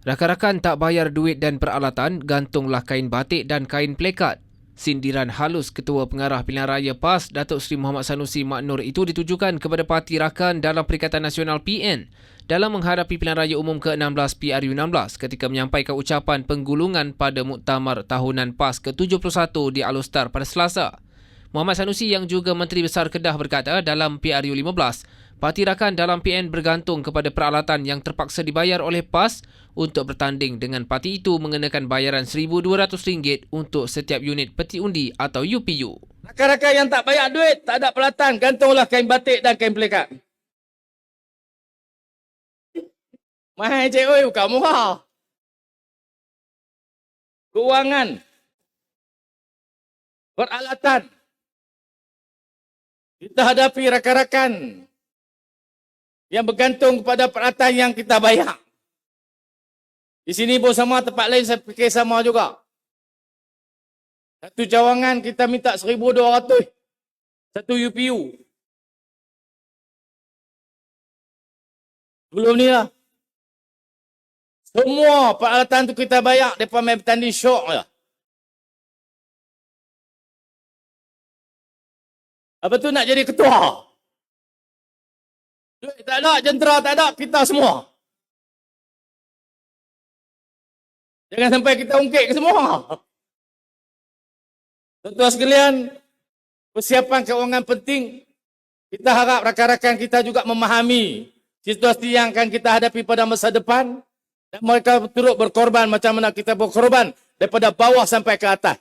Rakan-rakan tak bayar duit dan peralatan, gantunglah kain batik dan kain plekat. Sindiran halus Ketua Pengarah Pilihan Raya PAS, Datuk Seri Muhammad Sanusi Maknur itu ditujukan kepada parti rakan dalam Perikatan Nasional PN dalam menghadapi Pilihan Raya Umum ke-16 PRU16 ketika menyampaikan ucapan penggulungan pada Muktamar Tahunan PAS ke-71 di Alustar pada Selasa. Muhammad Sanusi yang juga Menteri Besar Kedah berkata dalam PRU15, parti rakan dalam PN bergantung kepada peralatan yang terpaksa dibayar oleh PAS untuk bertanding dengan parti itu mengenakan bayaran RM1,200 untuk setiap unit peti undi atau UPU. Rakan-rakan yang tak bayar duit, tak ada peralatan, gantunglah kain batik dan kain pelekat. Mahal cik, oi, bukan murah. Keuangan. Peralatan. Kita hadapi rakan-rakan yang bergantung kepada peralatan yang kita bayar. Di sini pun sama, tempat lain saya fikir sama juga. Satu cawangan kita minta 1,200. Satu UPU. Belum ni lah. Semua peralatan tu kita bayar. Mereka main bertanding syok je. Apa tu nak jadi ketua? Duit tak ada, jentera tak ada, kita semua. Jangan sampai kita ungkit ke semua. Tuan-tuan sekalian, persiapan keuangan penting. Kita harap rakan-rakan kita juga memahami situasi yang akan kita hadapi pada masa depan. Dan mereka turut berkorban macam mana kita berkorban daripada bawah sampai ke atas.